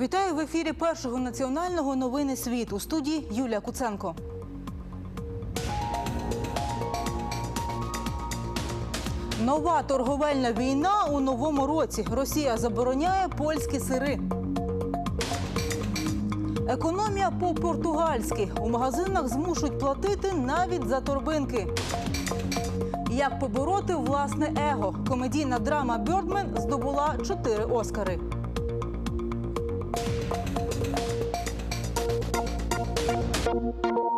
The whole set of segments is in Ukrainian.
Вітаю в ефірі першого національного новини світ у студії Юлія Куценко. Нова торговельна війна у новому році. Росія забороняє польські сири. Економія по-португальськи. У магазинах змушують платити навіть за торбинки. Як побороти власне его? Комедійна драма Бьордмен здобула чотири Оскари. you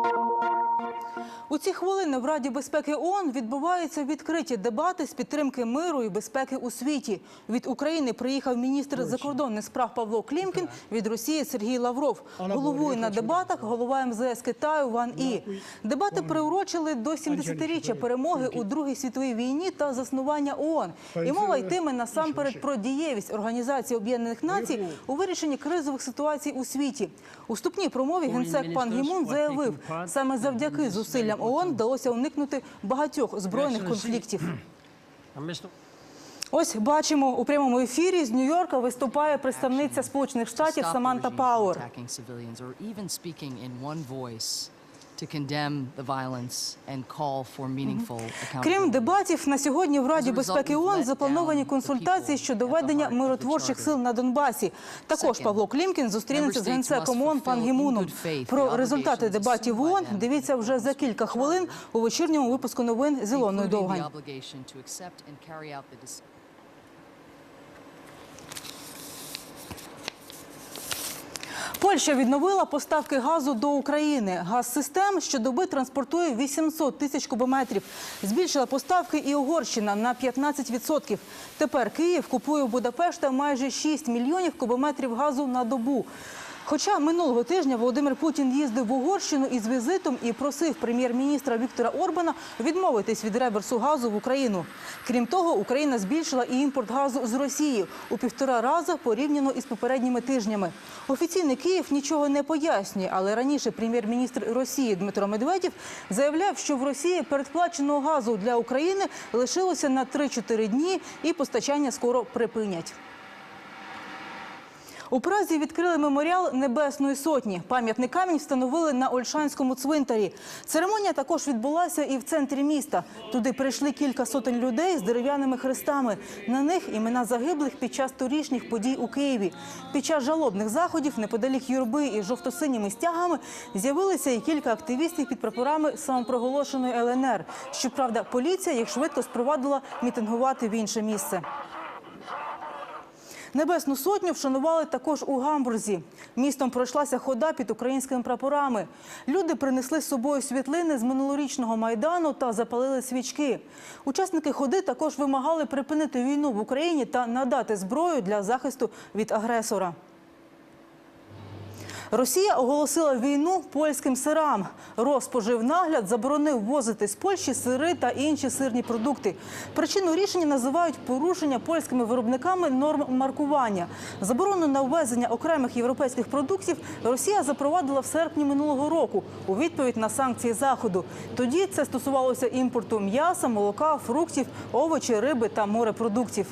У ці хвилини в Раді безпеки ООН відбуваються відкриті дебати з підтримки миру і безпеки у світі. Від України приїхав міністр закордонних справ Павло Клімкін, від Росії Сергій Лавров. Головує на дебатах голова МЗС Китаю Ван І. Дебати приурочили до 70-річчя перемоги у Другій світовій війні та заснування ООН. І мова йтиме насамперед про дієвість Організації Об'єднаних Націй у вирішенні кризових ситуацій у світі. У вступній промові генсек пан Гімун заявив, саме завдяки зусиллям ООН вдалося уникнути багатьох збройних конфліктів. Ось бачимо у прямому ефірі з Нью-Йорка виступає представниця Сполучених Штатів Саманта Пауер. Крім дебатів, на сьогодні в Раді безпеки ООН заплановані консультації щодо ведення миротворчих сил на Донбасі. Також Павло Клімкін зустрінеться з генсеком ООН пан Гімуном. Про результати дебатів ООН дивіться вже за кілька хвилин у вечірньому випуску новин з Ілоною Довгань. Польща відновила поставки газу до України. Газсистем щодоби транспортує 800 тисяч кубометрів. Збільшила поставки і Угорщина на 15%. Тепер Київ купує у Будапешта майже 6 мільйонів кубометрів газу на добу. Хоча минулого тижня Володимир Путін їздив в Угорщину із візитом і просив прем'єр-міністра Віктора Орбана відмовитись від реверсу газу в Україну. Крім того, Україна збільшила і імпорт газу з Росії у півтора рази порівняно із попередніми тижнями. Офіційний Київ нічого не пояснює, але раніше прем'єр-міністр Росії Дмитро Медведєв заявляв, що в Росії передплаченого газу для України лишилося на 3-4 дні і постачання скоро припинять. У Празі відкрили меморіал Небесної Сотні. Пам'ятний камінь встановили на Ольшанському цвинтарі. Церемонія також відбулася і в центрі міста. Туди прийшли кілька сотень людей з дерев'яними хрестами. На них імена загиблих під час торішніх подій у Києві. Під час жалобних заходів неподалік юрби із жовто-синіми стягами з'явилися і кілька активістів під прапорами самопроголошеної ЛНР. Щоправда, поліція їх швидко спровадила мітингувати в інше місце. Небесну сотню вшанували також у Гамбурзі. Містом пройшлася хода під українськими прапорами. Люди принесли з собою світлини з минулорічного майдану та запалили свічки. Учасники ходи також вимагали припинити війну в Україні та надати зброю для захисту від агресора. Росія оголосила війну польським сирам. Розпоживнагляд заборонив ввозити з Польщі сири та інші сирні продукти. Причину рішення називають порушення польськими виробниками норм маркування. Заборону на ввезення окремих європейських продуктів Росія запровадила в серпні минулого року у відповідь на санкції заходу. Тоді це стосувалося імпорту м'яса, молока, фруктів, овочі, риби та морепродуктів.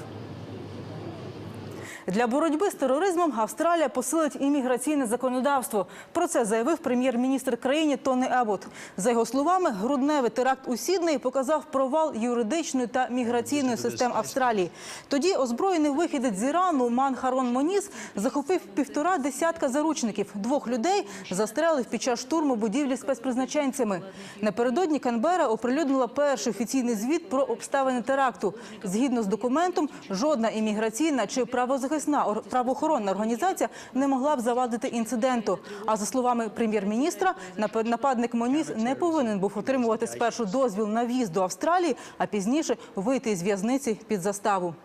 Для боротьби з тероризмом Австралія посилить імміграційне законодавство. Про це заявив прем'єр-міністр країни Тоні Абот. За його словами, грудневий теракт у Сіднеї показав провал юридичної та міграційної систем Австралії. Тоді озброєний вихідець з Ірану Ман Харон Моніс захопив півтора десятка заручників. Двох людей застрелив під час штурму будівлі спецпризначенцями. Напередодні Канбера оприлюднила перший офіційний звіт про обставини теракту. Згідно з документом, жодна імміграційна чи правозахисна ор- правоохоронна організація не могла б завадити інциденту. А за словами прем'єр-міністра, напад- нападник Моніс не повинен був отримувати спершу дозвіл на в'їзд до Австралії, а пізніше вийти з в'язниці під заставу.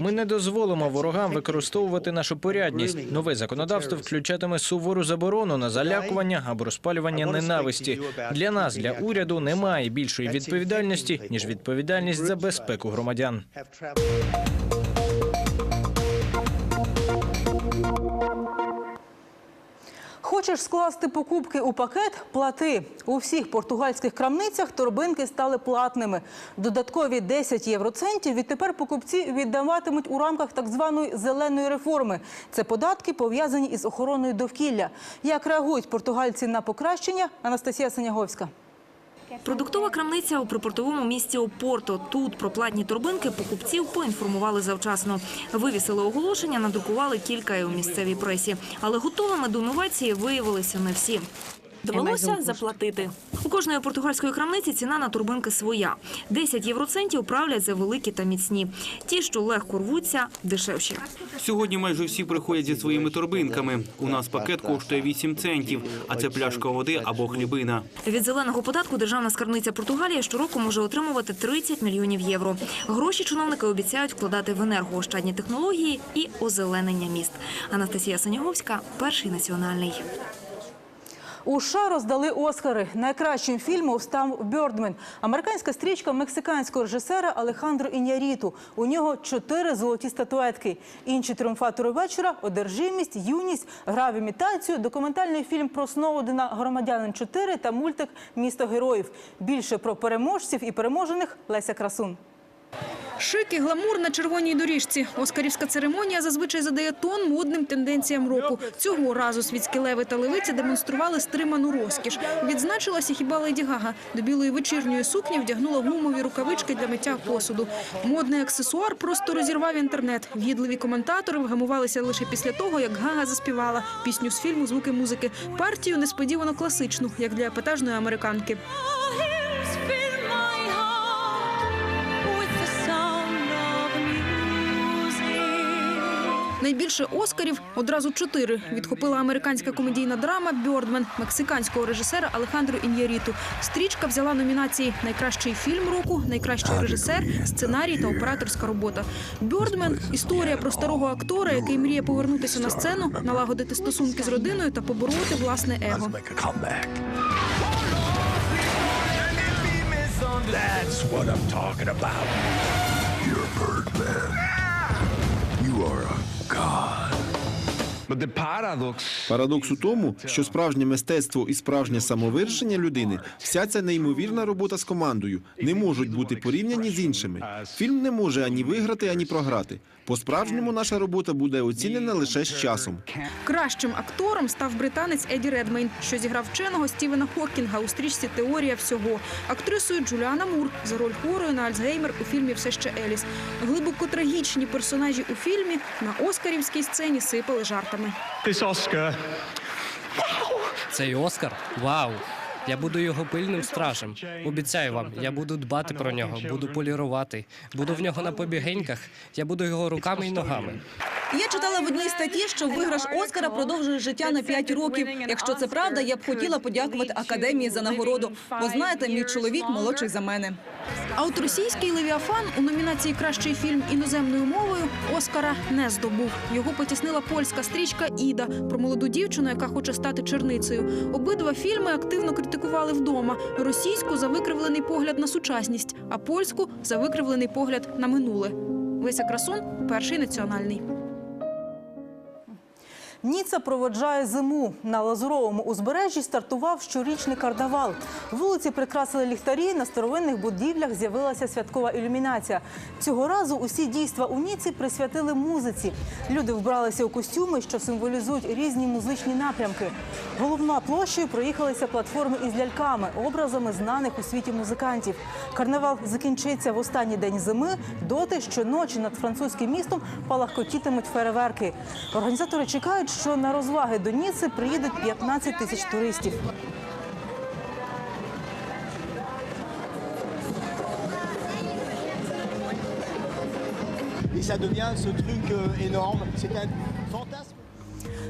Ми не дозволимо ворогам використовувати нашу порядність. Нове законодавство включатиме сувору заборону на залякування або розпалювання ненависті. Для нас, для уряду, немає більшої відповідальності ніж відповідальність за безпеку громадян. Хоч Хочеш скласти покупки у пакет? Плати. У всіх португальських крамницях торбинки стали платними. Додаткові 10 євроцентів відтепер покупці віддаватимуть у рамках так званої зеленої реформи. Це податки пов'язані із охороною довкілля. Як реагують португальці на покращення? Анастасія Синяговська. Продуктова крамниця у припортовому місті Опорто. Тут про платні торбинки покупців поінформували завчасно. Вивісили оголошення, надрукували кілька і у місцевій пресі. Але готовими до новації виявилися не всі. Довелося заплатити. У кожної португальської крамниці ціна на турбинки своя. 10 євроцентів правлять за великі та міцні. Ті, що легко рвуться, дешевші. Сьогодні майже всі приходять зі своїми торбинками. У нас пакет коштує 8 центів, а це пляшка води або хлібина. Від зеленого податку державна скарбниця Португалії щороку може отримувати 30 мільйонів євро. Гроші чиновники обіцяють вкладати в енергоощадні технології і озеленення міст. Анастасія Саняговська, перший національний. У США роздали Оскари. Найкращим фільмом став «Бьордмен» – американська стрічка мексиканського режисера Алехандро Іняріту. У нього чотири золоті статуетки. Інші тріумфатори вечора – одержимість, юність, гра в імітацію, документальний фільм про Сноудена «Громадянин 4» та мультик «Місто героїв». Більше про переможців і переможених – Леся Красун. Шик і гламур на червоній доріжці. Оскарівська церемонія зазвичай задає тон модним тенденціям року. Цього разу світські леви та левиці демонстрували стриману розкіш. Відзначилася хіба Леді Гага. До білої вечірньої сукні вдягнула гумові рукавички для миття посуду. Модний аксесуар просто розірвав інтернет. В'їдливі коментатори вгамувалися лише після того, як Гага заспівала пісню з фільму Звуки музики. Партію несподівано класичну, як для епатажної американки. Найбільше Оскарів одразу чотири відхопила американська комедійна драма Бьордмен мексиканського режисера Алехандро Ін'яріту. Стрічка взяла номінації Найкращий фільм року, найкращий режисер, сценарій та операторська робота. Бьордмен історія про старого актора, який мріє повернутися на сцену, налагодити стосунки з родиною та побороти власне его. That's what I'm talking about. You're Birdman. Парадокс у тому, що справжнє мистецтво і справжнє самовирішення людини, вся ця неймовірна робота з командою не можуть бути порівняні з іншими. Фільм не може ані виграти, ані програти. По-справжньому наша робота буде оцінена лише з часом. Кращим актором став британець Еді Редмейн, що зіграв вченого Стівена Хокінга у стрічці Теорія всього. Актрисою Джуліана Мур за роль хворої на Альцгеймер у фільмі Все ще Еліс. Глибоко трагічні персонажі у фільмі на оскарівській сцені сипали жартами. Цей Оскар? Вау! Я буду його пильним стражем. Обіцяю вам, я буду дбати про нього, буду полірувати. Буду в нього на побігеньках, я буду його руками і ногами. Я читала в одній статті, що виграш Оскара продовжує життя на 5 років. Якщо це правда, я б хотіла подякувати академії за нагороду. Бо знаєте, мій чоловік молодший за мене. А от російський Левіафан у номінації Кращий фільм іноземною мовою Оскара не здобув. Його потіснила польська стрічка Іда про молоду дівчину, яка хоче стати черницею. Обидва фільми активно критикували вдома. Російську за викривлений погляд на сучасність, а польську за викривлений погляд на минуле. Леся Красун, перший національний. Ніца проводжає зиму. На Лазуровому узбережжі стартував щорічний карнавал. Вулиці прикрасили ліхтарі, на старовинних будівлях з'явилася святкова ілюмінація. Цього разу усі дійства у Ніці присвятили музиці. Люди вбралися у костюми, що символізують різні музичні напрямки. Головна площею проїхалися платформи із ляльками, образами знаних у світі музикантів. Карнавал закінчиться в останній день зими, доти щоночі над французьким містом палахкотітимуть фейерверки. Організатори чекають, що на розваги до Ніци приїдуть 15 тисяч туристів. et ça devient ce truc euh, énorme. C'est un.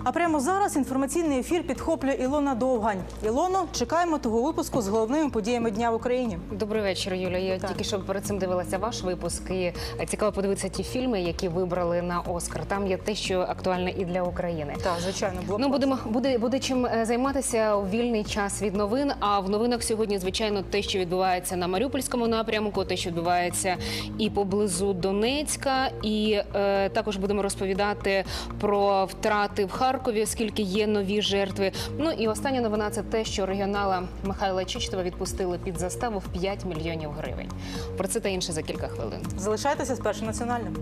А прямо зараз інформаційний ефір підхоплює Ілона Довгань. Ілоно, чекаємо того випуску з головними подіями дня в Україні. Добрий вечір, Юля. Я тільки що перед цим дивилася ваш випуск. І цікаво подивитися ті фільми, які вибрали на Оскар. Там є те, що актуальне і для України. Так, звичайно, було Ну будемо буде буде чим е, займатися у вільний час від новин. А в новинах сьогодні, звичайно, те, що відбувається на Маріупольському напрямку, те, що відбувається і поблизу Донецька, і е, також будемо розповідати про втрати в Харкові. Харкові, оскільки є нові жертви. Ну і остання новина це те, що регіонала Михайла Чичтова відпустили під заставу в 5 мільйонів гривень. Про це та інше за кілька хвилин. Залишайтеся з першим національним.